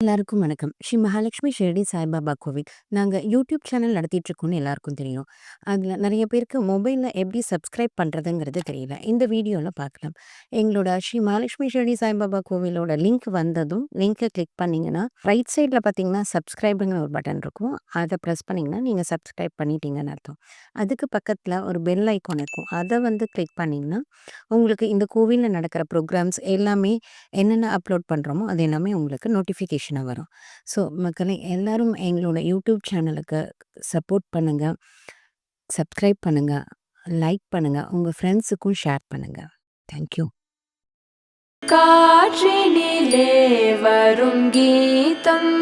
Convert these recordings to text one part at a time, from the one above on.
எல்லாருக்கும் வணக்கம். ஸ்ரீ மகாலட்சுமி ஷிரடி சாய்பாபா கோவில். நாங்கள் யூடியூப் சேனல் நடத்திட்டு இருக்கோம்னு எல்லாருக்கும் தெரியும். அதில் நிறைய பேருக்கு மொபைலில் எப்படி சப்ஸ்கிரைப் பண்ணுறதுங்கிறது தெரியல. இந்த வீடியோவில் பார்க்கலாம். எங்களோட ஸ்ரீ மகாலட்சுமி ஷிரடி சாய்பாபா கோவிலோட லிங்க் வந்ததும், லிங்க்கை கிளிக் பண்ணிங்கன்னா ரைட் சைடில் பார்த்தீங்கன்னா, சப்ஸ்கிரைபுங்கிற ஒரு பட்டன் இருக்கும். அதை ப்ரெஸ் பண்ணிங்கன்னா நீங்கள் சப்ஸ்கிரைப் பண்ணிட்டீங்கன்னு அர்த்தம். அதுக்கு பக்கத்தில் ஒரு பெல் ஐக்கான் இருக்கும். அதை வந்து கிளிக் பண்ணிங்கன்னா உங்களுக்கு இந்த கோவிலில் நடக்கிற ப்ரோக்ராம்ஸ் எல்லாமே என்னென்ன அப்லோட் பண்ணுறோமோ அது எல்லாமே உங்களுக்கு நோட்டிஃபிகேஷன் வரும். ஸோ மக்களே எல்லாரும் எங்களோட யூடியூப் சேனலுக்கு சப்போர்ட் பண்ணுங்க. சப்ஸ்கிரைப் பண்ணுங்க. லைக் பண்ணுங்க. உங்க ஃப்ரெண்ட்ஸுக்கும் ஷேர் பண்ணுங்க. Thank you. காற்றினிலே வரும் கீதம்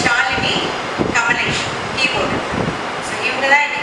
ஷாலினி கமலேஷ் கீபோர்டு ஸோ இவங்க தான்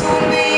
to